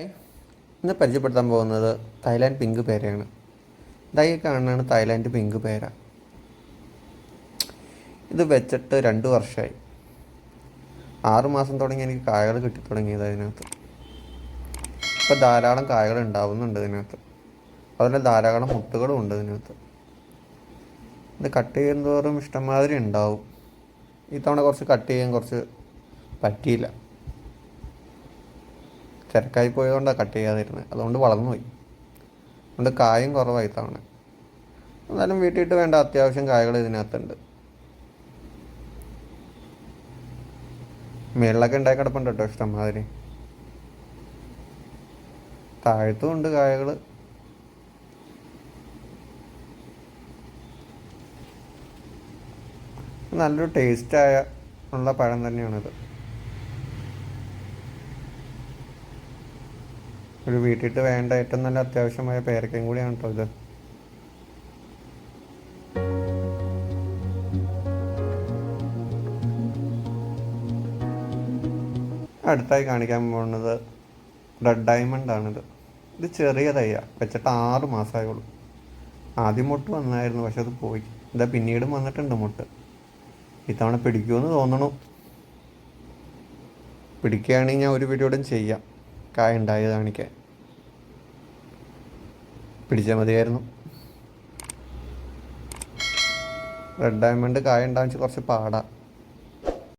ഇന്ന് പരിചയപ്പെടുത്താൻ പോകുന്നത് തായ്ലാൻഡ് പിങ്ക് പേരയാണ്. ഇതായി കാണുന്നതാണ് തായ്ലാൻഡ് പിങ്ക് പേര. ഇത് വെച്ചിട്ട് രണ്ട് വർഷമായി ആറുമാസം തുടങ്ങി എനിക്ക് കായകൾ കിട്ടി തുടങ്ങിയത് അതിനകത്ത്. ഇപ്പോൾ ധാരാളം കായകൾ ഉണ്ടാവുന്നുണ്ട് ഇതിനകത്ത്. അതുപോലെ ധാരാളം മുട്ടുകളും ഉണ്ട് ഇതിനകത്ത്. ഇത് കട്ട് ചെയ്യുന്നതോറും ഇഷ്ടംമാതിരി ഉണ്ടാവും. ഇത്തവണ കുറച്ച് കട്ട് ചെയ്യാൻ കുറച്ച് പറ്റിയില്ല. തിരക്കായി പോയതുകൊണ്ടാണ് കട്ട് ചെയ്യാതിരുന്നത് അതുകൊണ്ട് വളർന്നു പോയി. അതുകൊണ്ട് കായും കുറവായി തവണ എന്നാലും വീട്ടിട്ട് വേണ്ട അത്യാവശ്യം കായകൾ ഇതിനകത്തുണ്ട്. മേളിലൊക്കെ ഉണ്ടായി കിടപ്പുണ്ട് കേട്ടോ ഇഷ്ടംമാതിരി. താഴത്തും ഉണ്ട് കായകൾ. നല്ലൊരു ടേസ്റ്റായ ഉള്ള പഴം തന്നെയാണിത്. ഒരു വീട്ടിട്ട് വേണ്ട ഏറ്റവും നല്ല അത്യാവശ്യമായ പേരക്കയും കൂടിയാണ് കേട്ടോ ഇത്. അടുത്തായി കാണിക്കാൻ പോകുന്നത് റെഡ് ഡയമണ്ട് ആണിത്. ഇത് ചെറിയ തയ്യ വെച്ചിട്ട് ആറ് മാസമായുള്ളൂ ആദ്യം മുട്ട് വന്നായിരുന്നു പക്ഷെ അത് പോയി. ഇതാ പിന്നീടും വന്നിട്ടുണ്ട് മുട്ട്. ഇത്തവണ പിടിക്കുമെന്ന് തോന്നണു. പിടിക്കുകയാണെങ്കിൽ ഞാൻ ഒരു വീഡിയോടും ചെയ്യാം. കായ ഉണ്ടായത് കാണിക്കാൻ പിടിച്ചാൽ മതിയായിരുന്നു. റെഡ് ഡയമണ്ട് കായ ഉണ്ടാകാൻ കുറച്ച് പാടാ.